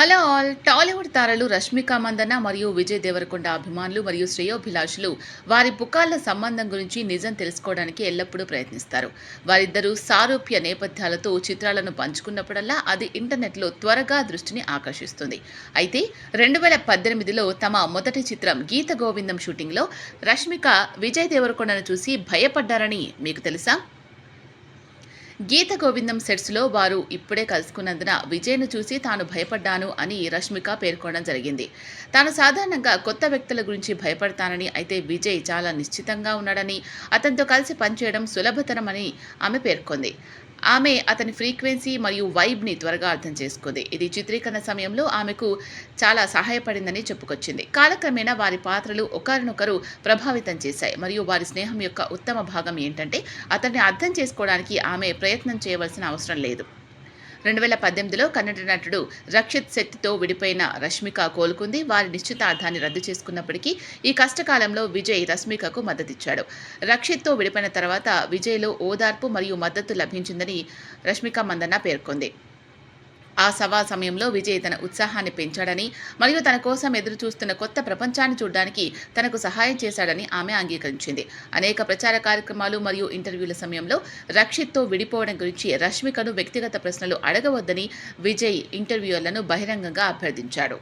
Hello all Tollywood తారలు రష్మిక మందన మరియు విజయ్ దేవరకొండ అభిమానులు మరియు శ్రేయోభిలాషులు వారి పుకార్ల సంబంధం గురించి నిజం తెలుసుకోవడానికి ఎల్లప్పుడూ ప్రయత్నిస్తారు. వారిద్దరూ సారూప్య నేపథ్యాలతో చిత్రాలను పంచుకున్నప్పుడల్లా అది ఇంటర్నెట్లో త్వరగా దృష్టిని ఆకర్షిస్తుంది. అయితే రెండు వేల పద్దెనిమిదిలో తమ మొదటి చిత్రం గీత గోవిందం షూటింగ్లో రష్మిక విజయ్ దేవరకొండను చూసి భయపడ్డారని మీకు తెలుసా? గీత గోవిందం సెట్స్లో వారు ఇప్పుడే కలుసుకున్నందున విజయ్ను చూసి తాను భయపడ్డాను అని రష్మిక పేర్కొనడం జరిగింది. తాను సాధారణంగా కొత్త వ్యక్తుల గురించి భయపడతానని అయితే విజయ్ చాలా నిశ్చితంగా ఉన్నాడని అతనితో కలిసి పనిచేయడం సులభతరమని ఆమె పేర్కొంది. ఆమె అతని ఫ్రీక్వెన్సీ మరియు వైబ్ని త్వరగా అర్థం చేసుకుంది. ఇది చిత్రీకరణ సమయంలో ఆమెకు చాలా సహాయపడిందని చెప్పుకొచ్చింది. కాలక్రమేణా వారి పాత్రలు ఒకరినొకరు ప్రభావితం చేశాయి. మరియు వారి స్నేహం యొక్క ఉత్తమ భాగం ఏంటంటే అతన్ని అర్థం చేసుకోవడానికి ఆమె ప్రయత్నం చేయవలసిన అవసరం లేదు. రెండు వేల పద్దెనిమిదిలో కన్నడ నటుడు రక్షిత్ శెట్టితో విడిపోయిన రష్మిక కోలుకుంది. వారి నిశ్చితార్థాన్ని రద్దు చేసుకున్నప్పటికీ ఈ కష్టకాలంలో విజయ్ రష్మికకు మద్దతిచ్చాడు. రక్షిత్తో విడిపోయిన తర్వాత విజయ్లో ఓదార్పు మరియు మద్దతు లభించిందని రష్మిక మందన్న పేర్కొంది. ఆ సవా సమయంలో విజయ్ తన ఉత్సాహాన్ని పెంచాడని మరియు తన కోసం ఎదురు చూస్తున్న కొత్త ప్రపంచాన్ని చూడడానికి తనకు సహాయం చేశాడని ఆమె అంగీకరించింది. అనేక ప్రచార కార్యక్రమాలు మరియు ఇంటర్వ్యూల సమయంలో రక్షిత్తో విడిపోవడం గురించి రష్మికను వ్యక్తిగత ప్రశ్నలు అడగవద్దని విజయ్ ఇంటర్వ్యూలను బహిరంగంగా అభ్యర్థించాడు.